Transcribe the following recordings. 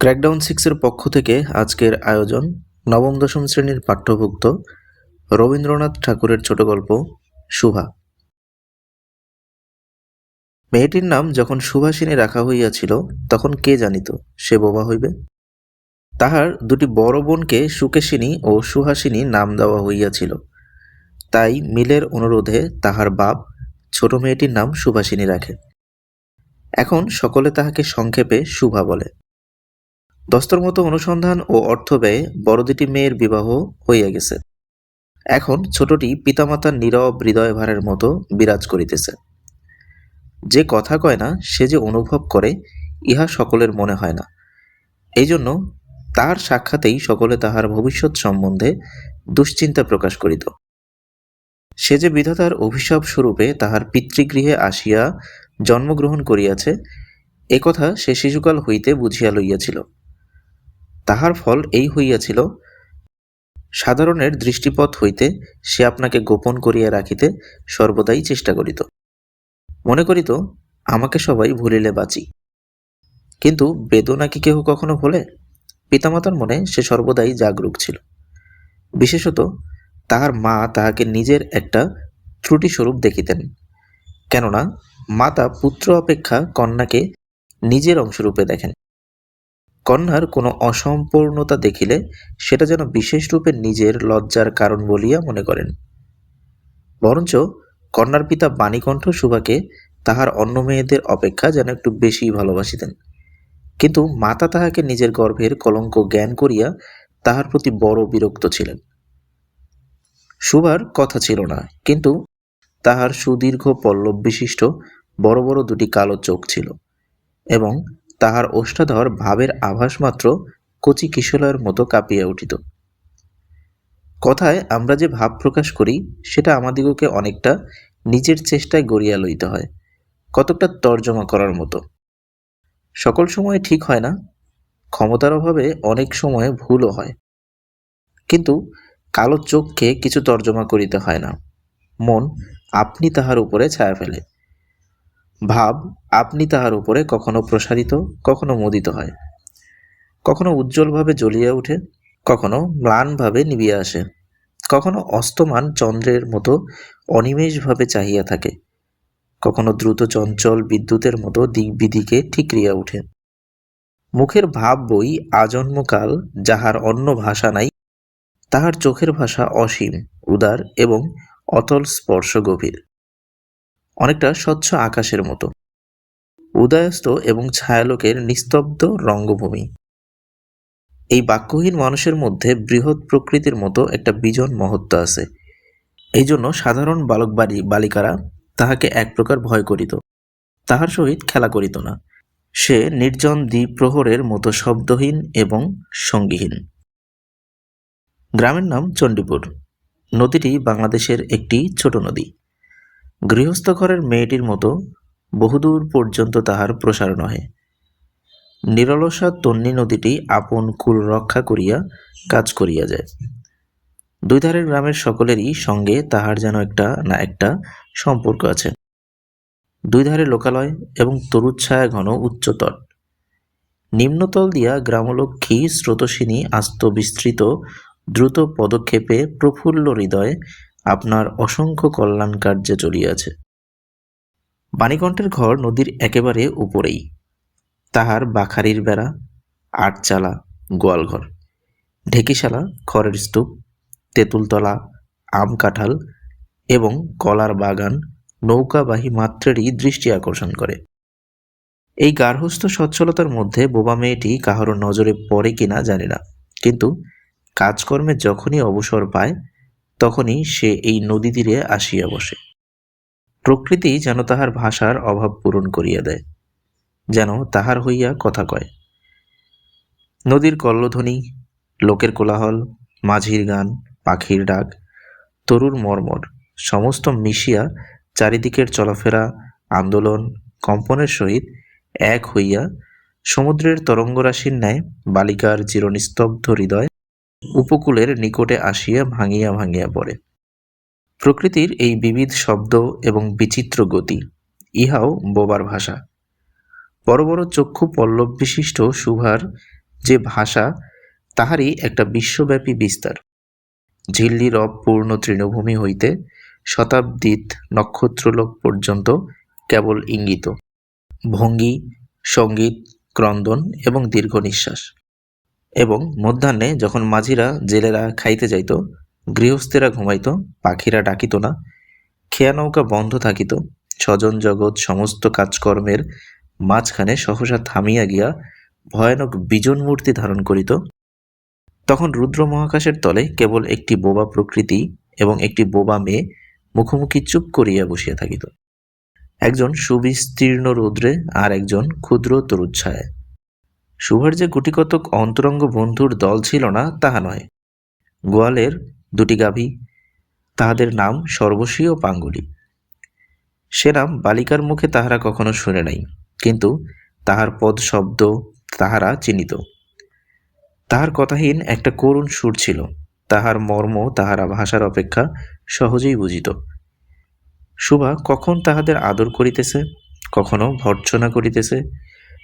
Crackdown সিক্সের পক্ষ থেকে আজকের আয়োজন নবম দশম শ্রেণির পাঠ্যভুক্ত রবীন্দ্রনাথ ঠাকুরের ছোট গল্প, সুভা। মেয়েটির নাম যখন সুভাষিনী রাখা হইয়াছিল, তখন কে জানিত সে বোবা হইবে? তাহার দুটি বড় বোনকে সুকেশিনী ও সুহাসিনী নাম দেওয়া হইয়াছিল। তাই মিলের অনুরোধে তাহার বাপ ছোট মেয়েটির নাম সুভাষিনী রাখে। এখন সকলে তাহাকে সংক্ষেপে শুভা বলে। দস্তর মতো অনুসন্ধান ও অর্থ ব্যয়ে বড় দুটি মেয়ের বিবাহ হইয়া গেছে। এখন ছোটটি পিতামাতার নীরব হৃদয় ভারের মতো বিরাজ করিতেছে। যে কথা কয় না, সে যে অনুভব করে, ইহা সকলের মনে হয় না। এই জন্য তার সাক্ষাতেই সকলে তাহার ভবিষ্যৎ সম্বন্ধে দুশ্চিন্তা প্রকাশ করিত। সে যে বিধাতার অভিশাপ স্বরূপে তাহার পিতৃগৃহে আসিয়া জন্মগ্রহণ করিয়াছে একথা সে শিশুকাল হইতে বুঝিয়া লইয়াছিল। তাহার ফল এই হইয়াছিল, সাধারণের দৃষ্টিপথ হইতে সে আপনাকে গোপন করিয়া রাখিতে সর্বদাই চেষ্টা করিত। মনে করিত, আমাকে সবাই ভুলিলে বাঁচি। কিন্তু বেদনা কি কেহ কখনো ভোলে? পিতামাতার মনে সে সর্বদাই জাগরুক ছিল। বিশেষত তাহার মা তাহাকে নিজের একটা ত্রুটিস্বরূপ দেখিতেন, কেননা মাতা পুত্র অপেক্ষা কন্যাকে নিজের অংশরূপে দেখেন। কন্যার কোনো অসম্পূর্ণতা দেখিলে সেটা যেন বিশেষ রূপে নিজের লজ্জার কারণ বলিয়া মনে করেন। বরঞ্চ কন্যার পিতা বাণীকণ্ঠ সুভাকে তাহার অন্য মেয়েদের অপেক্ষা যেন একটু বেশি ভালোবাসিতেন। কিন্তু মাতা তাহাকে নিজের গর্ভের কলঙ্ক জ্ঞান করিয়া তাহার প্রতি বড় বিরক্ত ছিলেন। সুভার কথা ছিল না, কিন্তু তাহার সুদীর্ঘ পল্লব বিশিষ্ট বড় বড় দুটি কালো চোখ ছিল এবং তাহার ওষ্ঠাধর ভাবের আভাস মাত্র কচি কিশোরের মতো কাঁপিয়া উঠিত। কথায় আমরা যে ভাব প্রকাশ করি, সেটা আমাদিগকে অনেকটা নিজের চেষ্টায় গড়িয়া লইতে হয়, কতকটা তর্জমা করার মতো। সকল সময় ঠিক হয় না, ক্ষমতার অভাবে অনেক সময় ভুলও হয়। কিন্তু কালো চোখকে কিছু তর্জমা করিতে হয় না, মন আপনি তাহার উপরে ছায়া ফেলে। ভাব আপনি তাহার উপরে কখনো প্রসারিত, কখনো মোদিত হয়। কখনো উজ্জ্বলভাবে জ্বলিয়া ওঠে, কখনো ম্লানভাবে নিবিয়া আসে। কখনো অস্তমান চন্দ্রের মতো অনিমেষভাবে চাহিয়া থাকে। কখনো দ্রুত চঞ্চল বিদ্যুতের মতো দিক বিদিকে ঠিকরিয়া ওঠে। মুখের ভাব বই আজন্মকাল যাহার অন্য ভাষা নাই, তাহার চোখের ভাষা অসীম, উদার এবং অতল স্পর্শ গভীর অনেকটা স্বচ্ছ আকাশের মতো। উদয়স্ত এবং ছায়ালোকের নিস্তব্ধ রঙ্গভূমি। এই বাক্যহীন মানুষের মধ্যে বৃহৎ প্রকৃতির মতো একটা বিজন মহত্ব আছে। এই জন্য সাধারণ বালক বাড়ি বালিকারা তাহাকে এক প্রকার ভয় করিত। তাহার সহিত খেলা করিত না। সে নির্জন দ্বীপ প্রহরের মতো শব্দহীন এবং সঙ্গীহীন। গ্রামের নাম চণ্ডীপুর। নদীটি বাংলাদেশের একটি ছোট নদী। গৃহস্থ ঘরের মেয়েটির মতো বহুদূর পর্যন্ত তাহার প্রসার নহে। নিরলসা তন্নী নদীটি আপন কুল রক্ষা করিয়া কাজ করিয়া যায়। দুই ধারের গ্রামের সকলেরই সঙ্গে তাহার যেন একটা না একটা সম্পর্ক আছে। দুই ধারে লোকালয় এবং তরুচ্ছায়া ঘন উচ্চতর। নিম্নতল দিয়া গ্রামলক্ষ্মী স্রোতসিনী আস্ত বিস্তৃত দ্রুত পদক্ষেপে প্রফুল্ল হৃদয়ে আপনার অসংখ্য কল্যাণ কার্যে চলিয়াছে বাণীকণ্ঠের ঘর নদীর একেবারে উপরেই। তাহার বাখারির বেড়া, আটচালা, গোয়ালঘর। ঢেকিশালা, খড়ের স্তূপ, তেঁতুলতলা, আম কাঁঠাল এবং কলার বাগান নৌকাবাহী মাত্রেরই দৃষ্টি আকর্ষণ করে। এই গার্হস্থ সচ্ছলতার মধ্যে বোবা মেয়েটি কাহারও নজরে পড়ে কিনা জানি না। কিন্তু কাজকর্মে যখনই অবসর পায় তখনই সে এই নদী তীরে আসিয়া বসে। প্রকৃতি যেন তাহার ভাষার অভাব পূরণ করিয়া দেয়, যেন তাহার হইয়া কথা কয়। নদীর কল্লধ্বনি, লোকের কোলাহল, মাঝির গান, পাখির ডাক, তরুর মর্মর, সমস্ত মিশিয়া চারিদিকের চলাফেরা, আন্দোলন, কম্পনের সহিত এক হইয়া সমুদ্রের তরঙ্গরাশির ন্যায় বালিকার চিরনিস্তব্ধ হৃদয় উপকূলের নিকটে আসিয়া ভাঙিয়া ভাঙিয়া পড়ে। প্রকৃতির এই বিবিধ শব্দ এবং বিচিত্র গতি, ইহাও বোবার ভাষা। বড় বড় চক্ষু পল্লব বিশিষ্ট সুভার যে ভাষা, তাহারই একটা বিশ্বব্যাপী বিস্তার। ঝিল্লির অপূর্ণ তৃণভূমি হইতে শতাব্দীত নক্ষত্রলোক পর্যন্ত কেবল ইঙ্গিত। ভঙ্গি, সংগীত, ক্রন্দন এবং দীর্ঘ নিঃশ্বাস এবং মধ্যাহ্নে যখন মাঝিরা জেলেরা খাইতে যাইত, গৃহস্থেরা ঘুমাইত, পাখিরা ডাকিত না, খেয়া নৌকা বন্ধ থাকিত, স্বজন জগৎ সমস্ত কাজকর্মের মাঝখানে সহসা থামিয়া গিয়া ভয়ানক বিজন মূর্তি ধারণ করিত। তখন রুদ্র মহাকাশের তলে কেবল একটি বোবা প্রকৃতি এবং একটি বোবা মেয়ে মুখোমুখি চুপ করিয়া বসিয়া থাকিত। একজন সুবিস্তীর্ণ রৌদ্রে আর একজন ক্ষুদ্র তরুচ্ছায় শুভার যে গুটিকতক অন্তরঙ্গ বন্ধুর দল ছিল না, তাহা নয়। গোয়ালের দুটি গাভী, তাহাদের নাম সর্বশী ও পাঙ্গুলি। সে নাম বালিকার মুখে তাহারা কখনো শুনে নাই, কিন্তু তাহার পদ শব্দ তাহারা চিনিত। তাহার কথাহীন একটা করুণ সুর ছিল, তাহার মর্ম তাহারা ভাষার অপেক্ষা সহজেই বুঝিত। সুভা কখন তাহাদের আদর করিতেছে, কখনো ভর্ৎসনা করিতেছে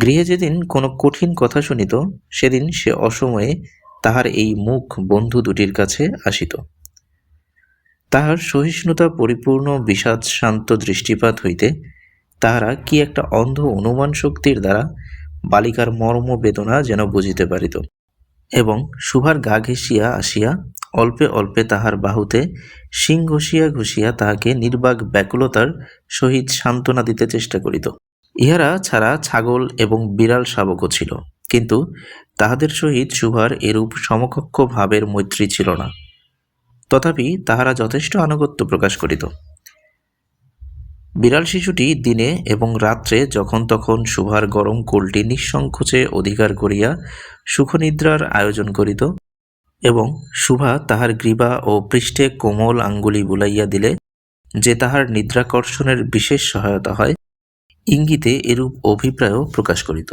গৃহে যেদিন কোনো কঠিন কথা শুনিত, সেদিন সে অসময়ে তাহার এই মুখ বন্ধু দুটির কাছে আসিত। তাহার সহিষ্ণুতা পরিপূর্ণ বিষাদ শান্ত দৃষ্টিপাত হইতে তাহারা কি একটা অন্ধ অনুমান শক্তির দ্বারা বালিকার মর্ম বেদনা যেন বুঝিতে পারিত। এবং সুভার গা ঘেঁষিয়া আসিয়া অল্পে অল্পে তাহার বাহুতে শিং ঘষিয়া ঘষিয়া তাহাকে নির্বাক ব্যাকুলতার সহিত সান্ত্বনা দিতে চেষ্টা করিত। ইহারা ছাড়া ছাগল এবং বিড়াল শাবকও ছিল, কিন্তু তাহাদের সহিত সুভার এরূপ সমকক্ষ ভাবের মৈত্রী ছিল না। তথাপি তাহারা যথেষ্ট আনুগত্য প্রকাশ করিত। বিড়াল শিশুটি দিনে এবং রাত্রে যখন তখন সুভার গরম কোলটি নিঃসংকোচে অধিকার করিয়া সুখনিদ্রার আয়োজন করিত এবং শুভা তাহার গ্রীবা ও পৃষ্ঠে কোমল আঙ্গুলি বুলাইয়া দিলে যে তাহার নিদ্রাকর্ষণের বিশেষ সহায়তা হয় ইঙ্গিতে এরূপ অভিপ্রায়ও প্রকাশ করিত।